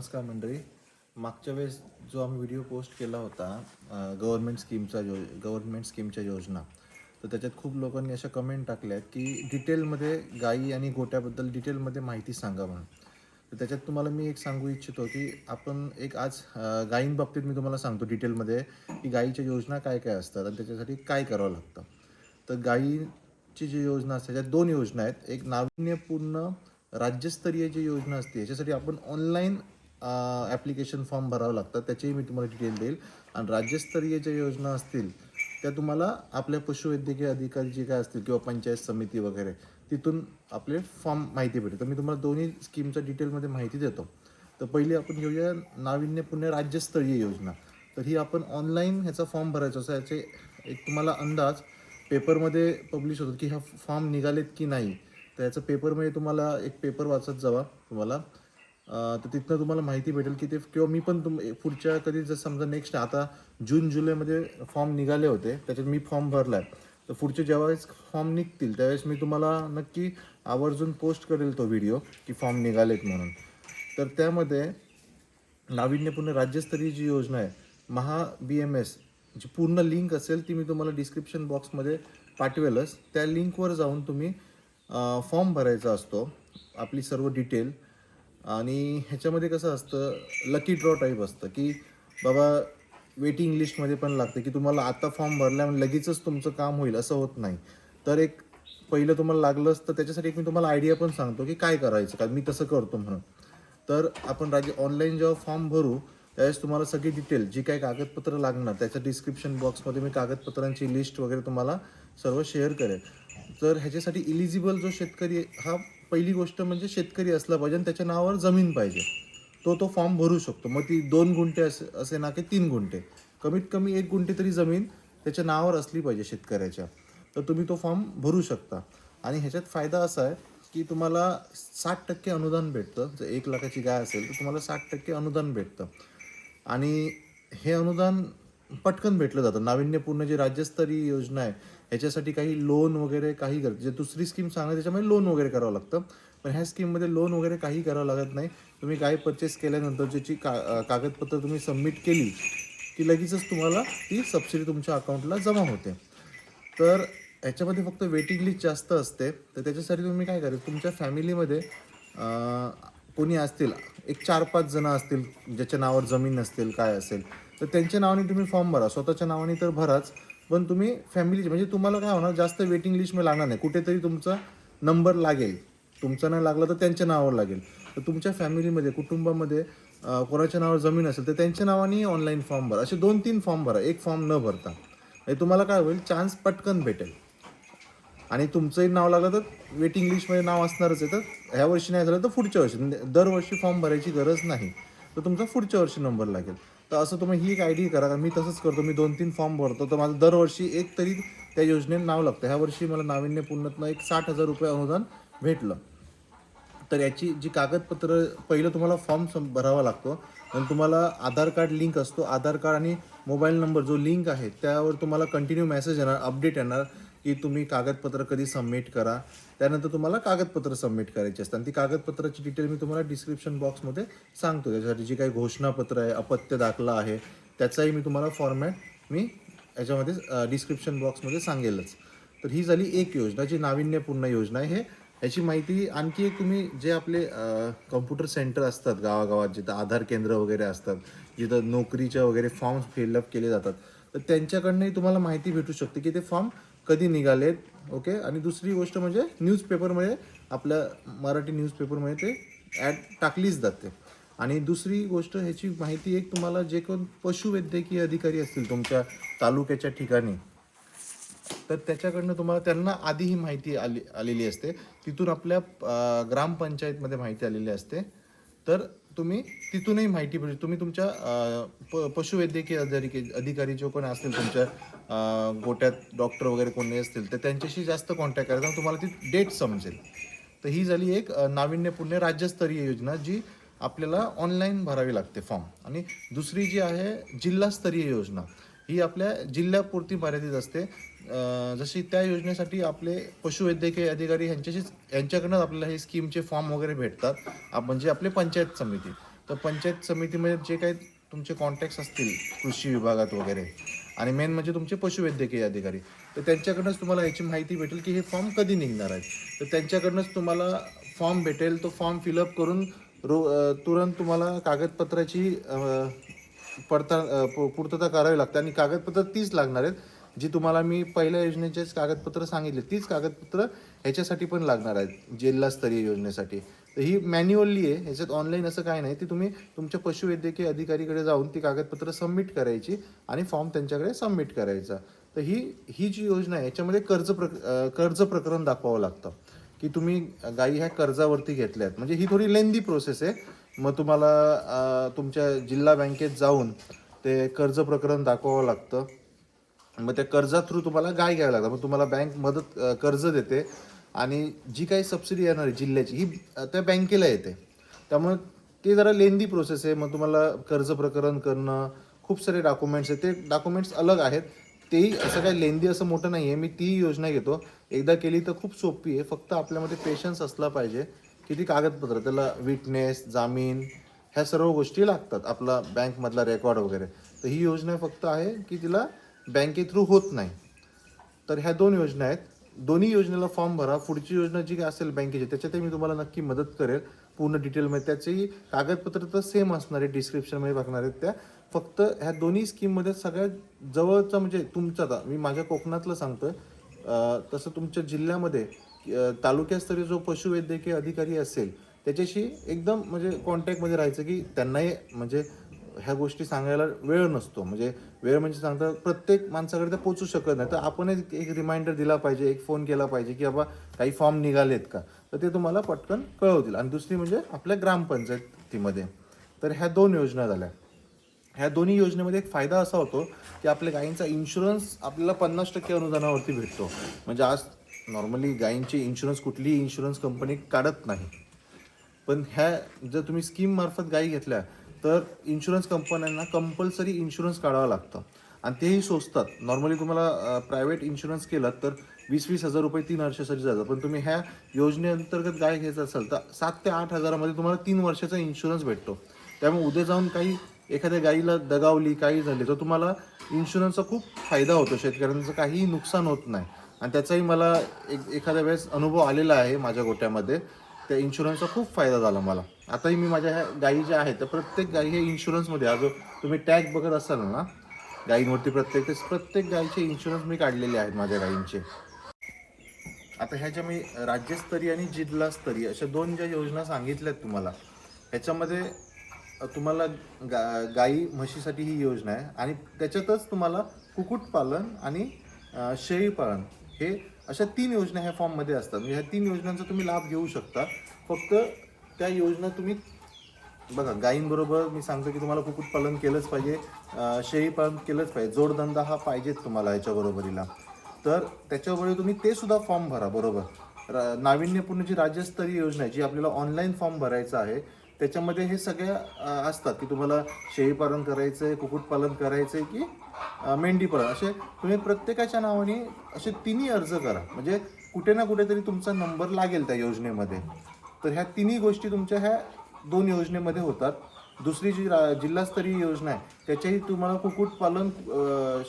नमस्कार मंडळी. मागच्या वेळेस जो आम्ही व्हिडिओ पोस्ट केला होता गव्हर्नमेंट स्कीमचा जो गव्हर्नमेंट स्कीमच्या योजना तर त्याच्यात खूप लोकांनी अशा कमेंट टाकल्या आहेत की डिटेलमध्ये गाई आणि गोट्याबद्दल डिटेलमध्ये माहिती सांगा म्हणून. तर त्याच्यात तुम्हाला मी एक सांगू इच्छितो की आपण एक आज गायींबाबतीत मी तुम्हाला सांगतो डिटेलमध्ये की गायीच्या योजना काय काय असतात आणि त्याच्यासाठी काय करावं लागतं. तर गायीची जी योजना असते त्याच्यात दोन योजना आहेत. एक नाविन्यपूर्ण राज्यस्तरीय जी योजना असते याच्यासाठी आपण ऑनलाईन ॲप्लिकेशन फॉर्म भरावं लागतं. त्याचीही मी तुम्हाला डिटेल देईल. आणि राज्यस्तरीय ज्या योजना असतील त्या तुम्हाला आपल्या पशुवैद्यकीय अधिकारी जे काय असतील किंवा पंचायत समिती वगैरे तिथून आपले फॉर्म माहिती भेटेल. तर मी तुम्हाला दोन्ही स्कीमच्या डिटेलमध्ये माहिती देतो. तर पहिली आपण घेऊया नाविन्यपूर्ण राज्यस्तरीय योजना. तर ही आपण ऑनलाईन ह्याचा फॉर्म भरायचा असं याचे एक तुम्हाला अंदाज पेपरमध्ये पब्लिश होतो की हा फॉर्म निघालेत की नाही. तर याचं पेपरमध्ये तुम्हाला एक पेपर वाचत जावा. तुम्हाला तर तिथनं तुम्हाला माहिती भेटेल की ते किंवा मी पण तुम पुढच्या कधी जर समजा नेक्स्ट आता जून जुलैमध्ये फॉर्म निघाले होते त्याच्यात मी फॉर्म भरला आहे तर पुढचे ज्यावेळेस फॉर्म निघतील त्यावेळेस मी तुम्हाला नक्की आवर्जून पोस्ट करेल तो व्हिडिओ की फॉर्म निघालेत म्हणून. तर त्यामध्ये नाविन्यपूर्ण राज्यस्तरीय जी योजना आहे महा बी एम एस जी पूर्ण लिंक असेल ती मी तुम्हाला डिस्क्रिप्शन बॉक्समध्ये पाठवेलच. त्या लिंकवर जाऊन तुम्ही फॉर्म भरायचा असतो आपली सर्व डिटेल आणि ह्याच्यामध्ये कसं असतं लकी ड्रॉ टाईप असतं की बाबा वेटिंग लिस्टमध्ये पण लागतं की तुम्हाला आता फॉर्म भरल्यामुळे लगेचच तुमचं काम होईल असं होत नाही. तर एक पहिलं तुम्हाला लागलंच तर त्याच्यासाठी एक मी तुम्हाला आयडिया पण सांगतो की काय करायचं का मी तसं करतो म्हणून. तर आपण राज्य ऑनलाईन जेव्हा फॉर्म भरू त्यावेळेस तुम्हाला सगळी डिटेल जी काही कागदपत्र लागणार त्याच्या डिस्क्रिप्शन बॉक्समध्ये मी कागदपत्रांची लिस्ट वगैरे तुम्हाला सर्व शेअर करेल. तर ह्याच्यासाठी इलिजिबल जो शेतकरी हा पहिली गोष्ट म्हणजे शेतकरी असला पाहिजे आणि त्याच्या नावावर जमीन पाहिजे. तो तो फॉर्म भरू शकतो. मग ती दोन गुंठे असे असे ना की तीन गुंठे. कमीत कमी एक गुंठे तरी जमीन त्याच्या नावावर असली पाहिजे शेतकऱ्याच्या. तर तुम्ही तो फॉर्म भरू शकता. आणि ह्याच्यात फायदा असा आहे की तुम्हाला साठ टक्के अनुदान भेटतं. जर एक लाखाची गाय असेल तर तुम्हाला साठ टक्के अनुदान भेटतं. आणि हे अनुदान पटकन भेटलं जातं. नाविन्यपूर्ण जी राज्यस्तरीय योजना आहे ह्याच्यासाठी काही लोन वगैरे काही करत जे म्हणजे दुसरी स्कीम सांगा त्याच्यामध्ये लोन वगैरे करावं लागतं. पण ह्या स्कीममध्ये लोन वगैरे काही करावं लागत नाही. तुम्ही काय परचेस केल्यानंतर ज्याची का कागदपत्र तुम्ही सबमिट केली की लगेचच तुम्हाला ती सबसिडी तुमच्या अकाउंटला जमा होते. तर ह्याच्यामध्ये फक्त वेटिंग लिस्ट जास्त असते. तर त्याच्यासाठी तुम्ही काय करा तुमच्या फॅमिलीमध्ये कोणी असतील एक चार पाच जणं असतील ज्याच्या नावावर जमीन नसतील काय असेल तर त्यांच्या नावाने तुम्ही फॉर्म भरा. स्वतःच्या नावाने तर भराच. पण तुम्ही फॅमिलीचे म्हणजे तुम्हाला काय होणार जास्त वेटिंग लिस्टमध्ये लागणार नाही. कुठेतरी तुमचा नंबर लागेल. तुमचा नाही लागला तर त्यांच्या नावावर लागेल. तर तुमच्या फॅमिलीमध्ये कुटुंबामध्ये कोणाच्या नावावर जमीन असेल तर त्यांच्या नावाने ऑनलाईन फॉर्म भरा. असे दोन तीन फॉर्म भरा. एक फॉर्म न भरता. म्हणजे तुम्हाला काय होईल चान्स पटकन भेटेल. आणि तुमचंही नाव लागलं तर वेटिंग लिस्टमध्ये नाव असणारच आहे. तर ह्या वर्षी नाही झालं तर पुढच्या वर्षी. म्हणजे दरवर्षी फॉर्म भरायची गरज नाही. तर तुमचा पुढच्या वर्षी नंबर लागेल. तर असं तुम्ही ही एक आयडिया करा कारण मी तसंच करतो. मी दोन तीन फॉर्म भरतो. तर माझं दरवर्षी एक तरी त्या योजनेत नाव लागतं. ह्या वर्षी मला नाविन्यपूर्णतनं एक साठ हजार रुपये अनुदान भेटलं. तर याची जी कागदपत्र पहिलं तुम्हाला फॉर्म सं- भरावा लागतो. आणि तुम्हाला आधार कार्ड लिंक असतो. आधार कार्ड आणि मोबाईल नंबर जो लिंक आहे त्यावर तुम्हाला कंटिन्यू मेसेज येणार अपडेट येणार की तुम्ही कागदपत्र कधी सबमिट करा. त्यानंतर तुम्हाला कागदपत्र सबमिट करायची असतात. आणि ती कागदपत्राची डिटेल मी तुम्हाला डिस्क्रिप्शन बॉक्समध्ये सांगतो त्याच्यासाठी जी काही घोषणापत्र आहे अपत्य दाखला आहे त्याचाही मी तुम्हाला फॉर्मॅट मी याच्यामध्ये डिस्क्रिप्शन बॉक्समध्ये सांगेलच. तर ही झाली एक योजना जी नाविन्यपूर्ण योजना आहे. हे याची माहिती आणखी एक तुम्ही जे आपले कम्प्युटर सेंटर असतात गावागावात जिथं आधार केंद्र वगैरे असतात जिथं नोकरीच्या वगैरे फॉर्म्स फिलअप केले जातात तर त्यांच्याकडनंही तुम्हाला माहिती भेटू शकते की ते फॉर्म कधी निघालेत ओके? आणि दुसरी गोष्ट म्हणजे न्यूजपेपरमध्ये आपल्या मराठी न्यूजपेपरमध्ये ते ॲड टाकलीच जाते. आणि दुसरी गोष्ट ह्याची माहिती एक तुम्हाला जे कोण पशुवैद्यकीय अधिकारी असतील तुमच्या तालुक्याच्या ठिकाणी तर त्याच्याकडनं तुम्हाला त्यांना आधी ही माहिती आली आलेली असते. तिथून आपल्या ग्रामपंचायतमध्ये माहिती आलेली असते. तर तुम्ही तिथूनही माहिती म्हणजे तुम्ही तुमच्या प पशुवैद्यकीय अधिकारी अधिकारी जो कोण असतील तुमच्या गोट्यात डॉक्टर वगैरे कोणी असतील तर त्यांच्याशी जास्त कॉन्टॅक्ट करायचा तुम्हाला ती डेट समजेल. तर ही झाली एक नाविन्यपूर्ण राज्यस्तरीय योजना जी आपल्याला ऑनलाईन भरावी लागते फॉर्म आणि दुसरी जी आहे जिल्हास्तरीय योजना. ही आपल्या जिल्ह्यापुरती मर्यादित असते. जशी त्या योजनेसाठी आपले पशुवैद्यकीय अधिकारी यांच्याशीच यांच्याकडनं आपल्याला हे स्कीमचे फॉर्म वगैरे भेटतात. म्हणजे आपले पंचायत समिती. तर पंचायत समितीमध्ये जे काही तुमचे कॉन्टॅक्ट्स असतील कृषी विभागात वगैरे आणि मेन म्हणजे तुमचे पशुवैद्यकीय अधिकारी. तर त्यांच्याकडनंच तुम्हाला याची माहिती भेटेल की हे फॉर्म कधी निघणार आहेत. तर त्यांच्याकडनंच तुम्हाला फॉर्म भेटेल तो फॉर्म फिलअप करून रो तुरंत तुम्हाला कागदपत्राची पडता पूर्तता करावी लागते. आणि कागदपत्र तीच लागणार आहेत जी तुम्हाला मी पहिल्या योजनेचेच कागदपत्र सांगितले. तीच कागदपत्र ह्याच्यासाठी पण लागणार आहेत जिल्हास्तरीय योजनेसाठी. तर ही मॅन्युअली आहे. ह्याच्यात ऑनलाईन असं काय नाही. ती तुम्ही तुमच्या पशुवैद्यकीय अधिकारीकडे जाऊन ती कागदपत्र सबमिट करायची आणि फॉर्म त्यांच्याकडे सबमिट करायचा. तर ही ही जी योजना आहे याच्यामध्ये कर्ज प्रक कर्ज प्रकरण दाखवावं लागतं. की तुम्ही गायी ह्या कर्जावरती घेतल्यात. म्हणजे ही थोडी लेंदी प्रोसेस आहे. मग तुम्हाला तुमच्या जिल्हा बँकेत जाऊन ते कर्ज प्रकरण दाखवावं लागतं. मग त्या कर्जा थ्रू तुम्हाला गाय घ्यावं लागतं मग तुम्हाला बँक मदत कर्ज देते. आणि जी काही सबसिडी येणार आहे जिल्ह्याची ही त्या बँकेला येते. त्यामुळे ते जरा लेंदी प्रोसेस आहे. मग तुम्हाला कर्ज प्रकरण करणं खूप सारे डॉक्युमेंट्स आहेत. ते डॉक्युमेंट्स अलग आहेत. तेही असं काही लेंदी असं मोठं नाही आहे मी तीही योजना घेतो. एकदा केली तर खूप सोपी आहे. फक्त आपल्यामध्ये पेशन्स असला पाहिजे. की ती कागदपत्र त्याला विटनेस जामीन ह्या सर्व गोष्टी लागतात आपला बँकमधला रेकॉर्ड वगैरे. तर ही योजना फक्त आहे की तिला बँके थ्रू होत नाही. तर ह्या दोन योजना आहेत. दोन्ही योजनेला फॉर्म भरा पुढची योजना जी काय असेल बँकेची त्याच्यातही मी तुम्हाला नक्की मदत करेल पूर्ण डिटेलमध्ये. त्याचेही कागदपत्र तर सेम असणार आहे डिस्क्रिप्शनमध्ये बघणार आहेत त्या. फक्त ह्या दोन्ही स्कीममध्ये सगळ्यात जवळचा म्हणजे तुमचा आता मी माझ्या कोकणातलं सांगतोय. तसं तुमच्या जिल्ह्यामध्ये तालुक्यास्तरीय जो पशुवैद्यकीय अधिकारी असेल त्याच्याशी एकदम म्हणजे कॉन्टॅक्टमध्ये राहायचं की त्यांनाही म्हणजे ह्या गोष्टी सांगायला वेळ नसतो. म्हणजे वेळ म्हणजे सांगता प्रत्येक माणसाकडे ते पोचू शकत नाही. तर आपण एक एक रिमाइंडर दिला पाहिजे एक फोन केला पाहिजे की बाबा काही फॉर्म निघालेत का? तर ते तुम्हाला पटकन कळवतील. आणि दुसरी म्हणजे आपल्या ग्रामपंचायतीमध्ये. तर ह्या दोन योजना झाल्या. ह्या दोन्ही योजनेमध्ये एक फायदा असा होतो की आपल्या गायींचा इन्शुरन्स आपल्याला पन्नास टक्के अनुदानावरती भेटतो. म्हणजे आज नॉर्मली गायींची इन्शुरन्स कुठलीही इन्शुरन्स कंपनी काढत नाही. पण ह्या जर तुम्ही स्कीममार्फत गायी घेतल्या तर इन्शुरन्स कंपन्यांना कंपल्सरी इन्शुरन्स काढावं लागतं. आणि तेही सोचतात नॉर्मली तुम्हाला प्रायव्हेट इन्शुरन्स केलात तर वीस वीस हजार रुपये तीन वर्षासाठी जातात. पण तुम्ही ह्या योजनेअंतर्गत गाय घ्यायचं असाल तर सात ते आठ हजारामध्ये तुम्हाला तीन वर्षाचा इन्शुरन्स भेटतो. त्यामुळे उद्या जाऊन काही एखाद्या गाईला दगावली काही झाली तर तुम्हाला इन्शुरन्सचा खूप फायदा होतो. शेतकऱ्यांचं काहीही नुकसान होत नाही. आणि त्याचाही मला एक एखाद्या वेळेस अनुभव आलेला आहे माझ्या गोट्यामध्ये. त्या इन्शुरन्सचा खूप फायदा झाला मला. आताही मी माझ्या ह्या गायी ज्या आहेत त्या प्रत्येक गायी हे इन्शुरन्समध्ये आज तुम्ही टॅग बघत असाल ना गायींवरती प्रत्येक प्रत्येक गायीचे इन्शुरन्स मी काढलेले आहेत माझ्या गायींचे आता ह्या ज्या मी राज्यस्तरीय आणि जिल्हास्तरीय अशा दोन ज्या योजना सांगितल्यात तुम्हाला ह्याच्यामध्ये तुम्हाला गा गाई म्हशीसाठी ही योजना आहे. आणि त्याच्यातच तुम्हाला कुक्कुटपालन आणि शेळीपालन हे अशा तीन योजना ह्या फॉर्ममध्ये असतात. म्हणजे ह्या तीन योजनांचा तुम्ही लाभ घेऊ शकता. फक्त त्या योजना तुम्ही बघा गायींबरोबर मी सांगतो की तुम्हाला कुक्कुटपालन केलंच पाहिजे शेळीपालन केलंच पाहिजे. जोडधंदा हा पाहिजेच तुम्हाला याच्याबरोबरीला तर त्याच्याबरोबर तुम्ही ते सुद्धा फॉर्म भरा बरोबर. र- नाविन्यपूर्ण जी राज्यस्तरीय योजना आहे जी आपल्याला ऑनलाईन फॉर्म भरायचा आहे त्याच्यामध्ये हे सगळ्या असतात की तुम्हाला शेळीपालन करायचं आहे कुक्कुटपालन करायचं आहे की मेंढीपालन असे तुम्ही प्रत्येकाच्या नावाने असे तिन्ही अर्ज करा. म्हणजे कुठे ना कुठेतरी तुमचा नंबर लागेल त्या योजनेमध्ये. तर ह्या तिन्ही गोष्टी तुमच्या ह्या दोन योजनेमध्ये होतात. दुसरी जी रा जिल्हास्तरीय योजना आहे त्याच्याही तुम्हाला कुक्कुटपालन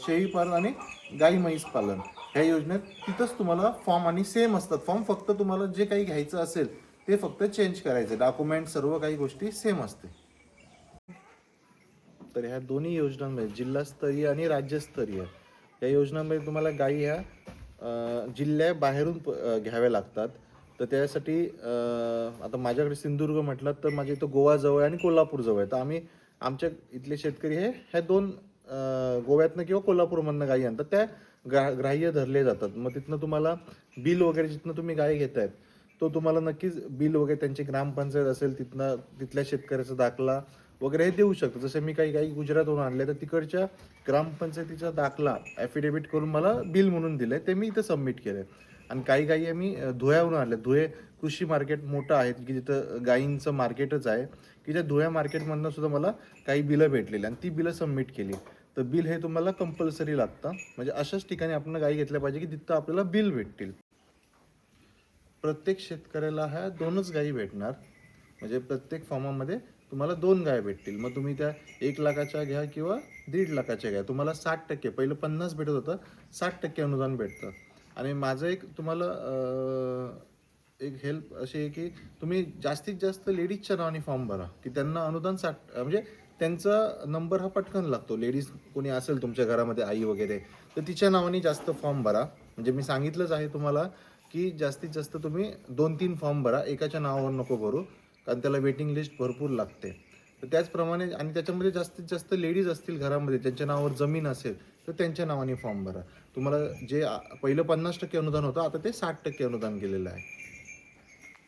शेळीपालन आणि गाई म्हैस पालन ह्या योजनेत तिथंच तुम्हाला फॉर्म आणि सेम असतात. फॉर्म फक्त तुम्हाला जे काही घ्यायचं असेल ते फक्त चेंज करायचं डॉक्युमेंट सर्व काही गोष्टी सेम असते. तर ह्या दोन्ही योजनांमध्ये जिल्हास्तरीय आणि राज्यस्तरीय या योजनांमध्ये तुम्हाला गायी ह्या जिल्ह्याबाहेरून घ्याव्या लागतात. तर त्यासाठी आता माझ्याकडे सिंधुदुर्ग म्हटलं तर माझ्या इथं गोवा जवळ आहे आणि कोल्हापूर जवळ आहे. तर आम्ही आमच्या इथले शेतकरी हे ह्या दोन गोव्यातनं किंवा कोल्हापूरमधनं गायी आणतात. त्या ग्रा ग्राह्य धरले जातात. मग तिथनं तुम्हाला बिल वगैरे जिथनं तुम्ही गाय घेतायत तो तुम्हाला नक्कीच बिल वगैरे त्यांची ग्रामपंचायत असेल तिथनं तिथल्या शेतकऱ्याचा दाखला वगैरे हे देऊ शकतो. जसं मी काही काही गुजरातहून आणले तर तिकडच्या ग्रामपंचायतीचा दाखला ॲफिडेविट करून मला बिल म्हणून दिलंय. ते मी इथं सबमिट केलंय. आणि काही काही आम्ही अं, धुळ्यावरून आणले धुळे कृषी मार्केट मोठं आहे की जिथं गायींचं मार्केटच आहे की त्या धुळ्या मार्केटमधनं सुद्धा मला काही बिलं भेटलेली आणि ती बिलं सबमिट केली. तर बिल हे तुम्हाला कंपल्सरी लागतं. म्हणजे अशाच ठिकाणी आपण गाई घेतल्या पाहिजे की तिथं आपल्याला बिल भेटतील. प्रत्येक शेतकऱ्याला ह्या दोनच गायी भेटणार. म्हणजे प्रत्येक फॉर्मामध्ये तुम्हाला दोन गाय भेटतील. मग तुम्ही त्या एक लाखाच्या घ्या किंवा दीड लाखाच्या घ्या. तुम्हाला साठ टक्के पहिलं पन्नास भेटत होतं साठ टक्के अनुदान भेटतं. आणि माझं एक तुम्हाला एक हेल्प अशी आहे की तुम्ही जास्तीत जास्त लेडीजच्या नावाने फॉर्म भरा. की त्यांना अनुदान साठ म्हणजे त्यांचा नंबर हा पटकन लागतो. लेडीज कोणी असेल तुमच्या घरामध्ये आई वगैरे तर तिच्या नावाने जास्त फॉर्म भरा. म्हणजे मी सांगितलंच आहे तुम्हाला की जास्तीत जास्त तुम्ही दोन तीन फॉर्म भरा. एकाच्या नावावर नको भरू कारण त्याला वेटिंग लिस्ट भरपूर लागते. तर त्याचप्रमाणे आणि त्याच्यामध्ये जास्तीत जास्त लेडीज असतील घरामध्ये ज्यांच्या नावावर जमीन असेल तर त्यांच्या नावाने फॉर्म भरा. तुम्हाला जे पहिलं पन्नास टक्के अनुदान होतं आता ते साठ टक्के अनुदान केलेलं आहे.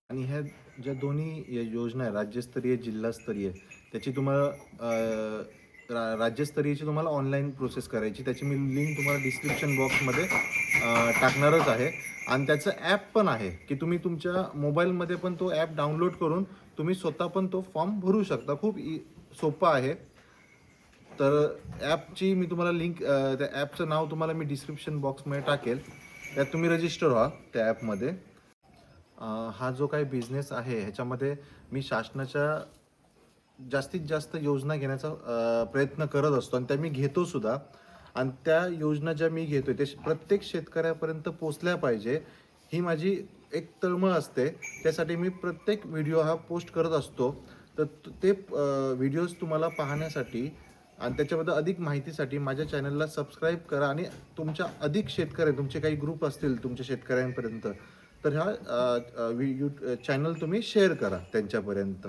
आणि ह्या ज्या दोन्ही या योजना आहे राज्यस्तरीय जिल्हास्तरीय त्याची तुम्हाला रा राज्यस्तरीयची तुम्हाला ऑनलाईन प्रोसेस करायची. त्याची मी लिंक तुम्हाला डिस्क्रिप्शन बॉक्समध्ये टाकणारच आहे. आणि त्याचं ॲप पण आहे की तुम्ही तुमच्या मोबाईलमध्ये पण तो ॲप डाउनलोड करून तुम्ही स्वतः पण तो फॉर्म भरू शकता. खूप इ सोपं आहे. तर ॲपची मी तुम्हाला लिंक त्या ॲपचं नाव तुम्हाला मी डिस्क्रिप्शन बॉक्समध्ये टाकेल. त्यात तुम्ही रजिस्टर व्हा त्या ॲपमध्ये हा जो काही बिझनेस आहे ह्याच्यामध्ये मी शासनाच्या जास्तीत जास्त योजना घेण्याचा प्रयत्न करत असतो आणि त्या मी घेतो सुद्धा. आणि त्या योजना ज्या मी घेतोय ते प्रत्येक शेतकऱ्यापर्यंत पोचल्या पाहिजे ही माझी एक तळमळ असते. त्यासाठी मी प्रत्येक व्हिडिओ हा पोस्ट करत असतो. तर ते व्हिडिओज तुम्हाला पाहण्यासाठी आणि त्याच्याबद्दल अधिक माहितीसाठी माझ्या चॅनलला सबस्क्राईब करा आणि तुमच्या अधिक शेतकरी तुमचे काही ग्रुप असतील तुमच्या शेतकऱ्यांपर्यंत तर ह्या चॅनल तुम्ही शेअर करा त्यांच्यापर्यंत.